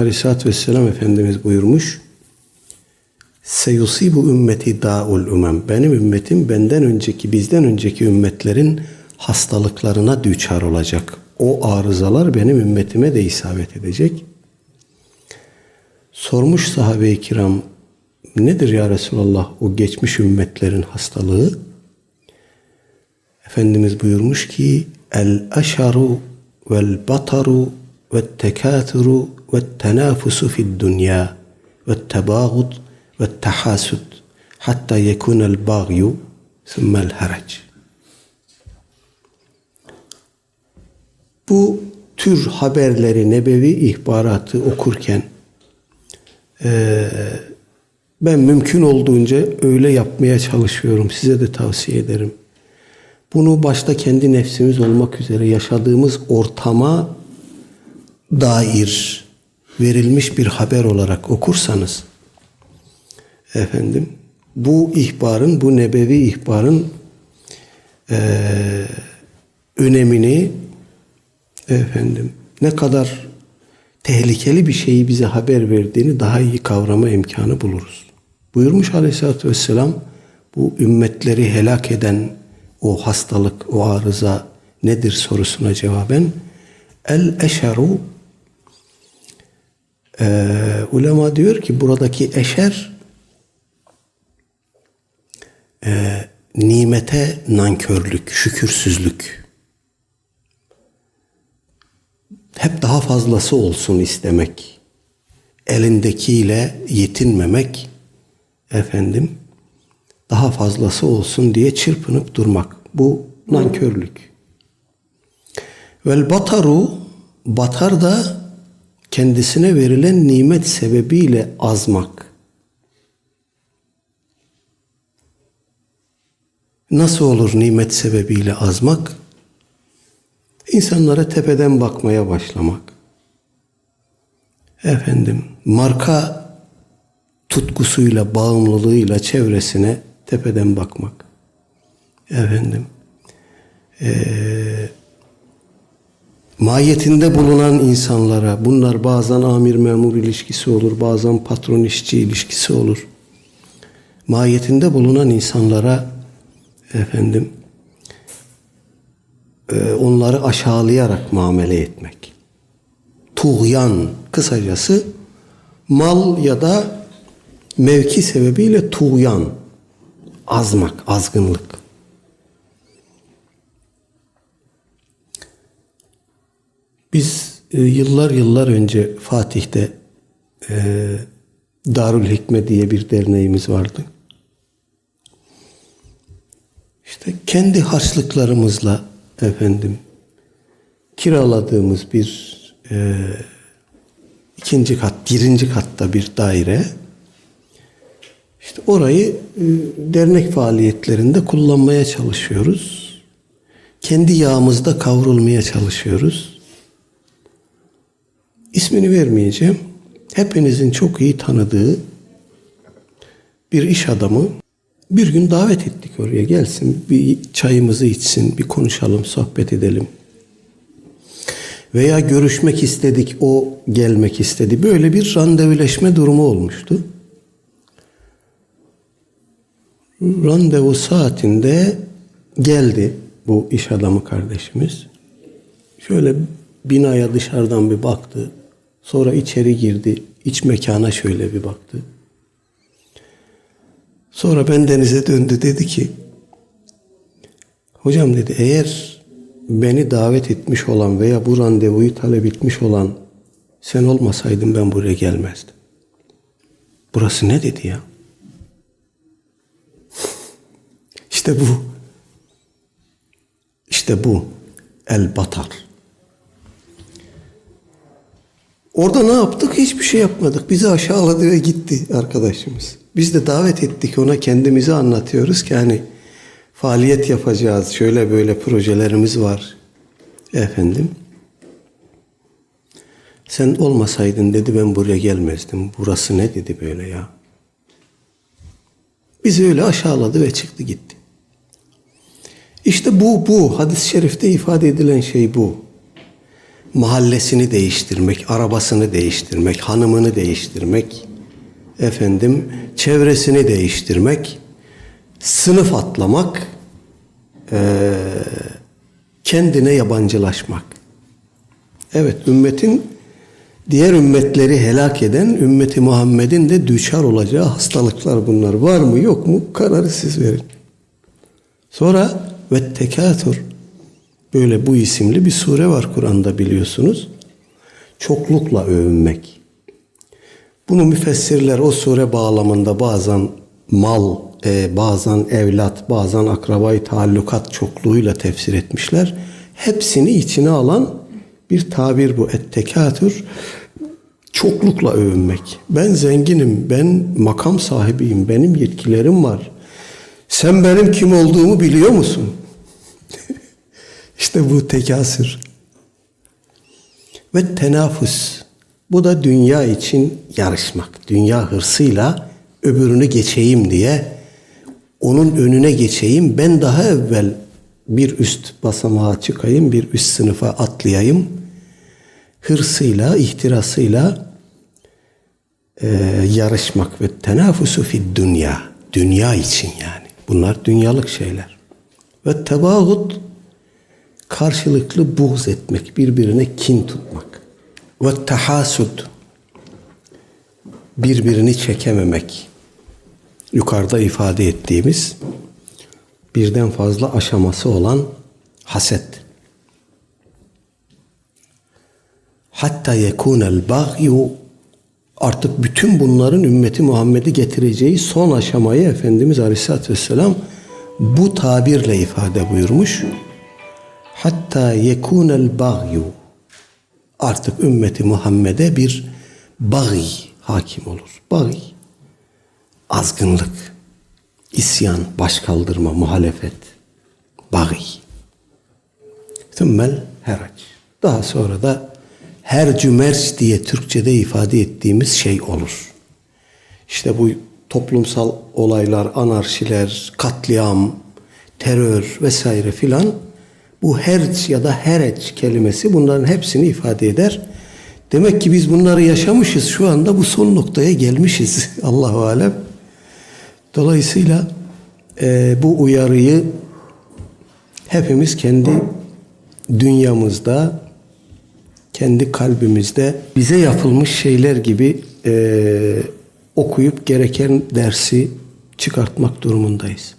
Aleyhisselatü Vesselam Efendimiz buyurmuş. Seyusibu ümmeti da'ul umem. Benim ümmetim benden önceki, bizden önceki ümmetlerin hastalıklarına düçar olacak. O arızalar benim ümmetime de isabet edecek. Sormuş sahabe-i kiram, nedir ya Resulallah o geçmiş ümmetlerin hastalığı? Efendimiz buyurmuş ki, el aşaru vel bataru fid dünya ve tebağud ve tehasud hatta yekunel bağyu sümmel harac. Bu tür haberleri, nebevi ihbaratı okurken eee, ben mümkün olduğunca öyle yapmaya çalışıyorum. Size de tavsiye ederim. Bunu başta kendi nefsimiz olmak üzere yaşadığımız ortama dair verilmiş bir haber olarak okursanız efendim bu ihbarın, bu nebevi ihbarın eee, önemini efendim ne kadar tehlikeli bir şeyi bize haber verdiğini daha iyi kavrama imkanı buluruz. Buyurmuş Aleyhisselatü Vesselam bu ümmetleri helak eden o hastalık, o arıza nedir sorusuna cevaben el eşeru ee, ulema diyor ki buradaki eşer e, nimete nankörlük, şükürsüzlük. Hep daha fazlası olsun istemek. Elindekiyle yetinmemek efendim daha fazlası olsun diye çırpınıp durmak. Bu nankörlük. Vel bataru batar da kendisine verilen nimet sebebiyle azmak. Nasıl olur nimet sebebiyle azmak? İnsanlara tepeden bakmaya başlamak. Efendim, marka tutkusuyla, bağımlılığıyla çevresine tepeden bakmak. Efendim, eee mahiyetinde bulunan insanlara, bunlar bazen amir memur ilişkisi olur, bazen patron işçi ilişkisi olur. Mahiyetinde bulunan insanlara efendim e, onları aşağılayarak muamele etmek. Tuğyan kısacası mal ya da mevki sebebiyle tuğyan, azmak, azgınlık. Biz e, yıllar yıllar önce Fatih'te e, Darül Hikme diye bir derneğimiz vardı. İşte kendi harçlıklarımızla efendim kiraladığımız bir e, ikinci kat, birinci katta bir daire. İşte orayı e, dernek faaliyetlerinde kullanmaya çalışıyoruz. Kendi yağımızda kavrulmaya çalışıyoruz. İsmini vermeyeceğim. Hepinizin çok iyi tanıdığı bir iş adamı bir gün davet ettik oraya gelsin bir çayımızı içsin bir konuşalım sohbet edelim. Veya görüşmek istedik o gelmek istedi. Böyle bir randevuleşme durumu olmuştu. Randevu saatinde geldi bu iş adamı kardeşimiz. Şöyle binaya dışarıdan bir baktı. Sonra içeri girdi. İç mekana şöyle bir baktı. Sonra ben denize döndü dedi ki Hocam dedi eğer beni davet etmiş olan veya bu randevuyu talep etmiş olan sen olmasaydın ben buraya gelmezdim. Burası ne dedi ya? İşte bu. İşte bu. El batar. Orada ne yaptık? Hiçbir şey yapmadık. Bizi aşağıladı ve gitti arkadaşımız. Biz de davet ettik ona kendimizi anlatıyoruz ki hani faaliyet yapacağız. Şöyle böyle projelerimiz var. Efendim. Sen olmasaydın dedi ben buraya gelmezdim. Burası ne dedi böyle ya. Bizi öyle aşağıladı ve çıktı gitti. İşte bu bu hadis-i şerifte ifade edilen şey bu. Mahallesini değiştirmek, arabasını değiştirmek, hanımını değiştirmek, efendim çevresini değiştirmek, sınıf atlamak, kendine yabancılaşmak. Evet ümmetin diğer ümmetleri helak eden ümmeti Muhammed'in de düşar olacağı hastalıklar bunlar. Var mı yok mu kararı siz verin. Sonra ve tekatür böyle bu isimli bir sure var Kur'an'da biliyorsunuz. Çoklukla övünmek. Bunu müfessirler o sure bağlamında bazen mal, e, bazen evlat, bazen akrabayı taallukat çokluğuyla tefsir etmişler. Hepsini içine alan bir tabir bu. Et-tekatür çoklukla övünmek. Ben zenginim, ben makam sahibiyim, benim yetkilerim var. Sen benim kim olduğumu biliyor musun? İşte bu tekasür. Ve tenafus. Bu da dünya için yarışmak. Dünya hırsıyla öbürünü geçeyim diye onun önüne geçeyim. Ben daha evvel bir üst basamağa çıkayım, bir üst sınıfa atlayayım. Hırsıyla, ihtirasıyla e, yarışmak ve tenafusu fi dünya. Dünya için yani. Bunlar dünyalık şeyler. Ve tebağut karşılıklı buğz etmek, birbirine kin tutmak. Ve tahasud birbirini çekememek. Yukarıda ifade ettiğimiz birden fazla aşaması olan haset. Hatta yekunel bagyu artık bütün bunların ümmeti Muhammed'i getireceği son aşamayı Efendimiz Aleyhisselatü Vesselam bu tabirle ifade buyurmuş. Hatta yekunel bagyu artık ümmeti Muhammed'e bir bagi hakim olur. Bagi azgınlık, isyan, başkaldırma, muhalefet, bagi. Tümmel herac. Daha sonra da her cümerç diye Türkçe'de ifade ettiğimiz şey olur. İşte bu toplumsal olaylar, anarşiler, katliam, terör vesaire filan bu herc ya da hereç kelimesi bunların hepsini ifade eder. Demek ki biz bunları yaşamışız. Şu anda bu son noktaya gelmişiz. Allahu alem. Dolayısıyla e, bu uyarıyı hepimiz kendi dünyamızda, kendi kalbimizde bize yapılmış şeyler gibi e, okuyup gereken dersi çıkartmak durumundayız.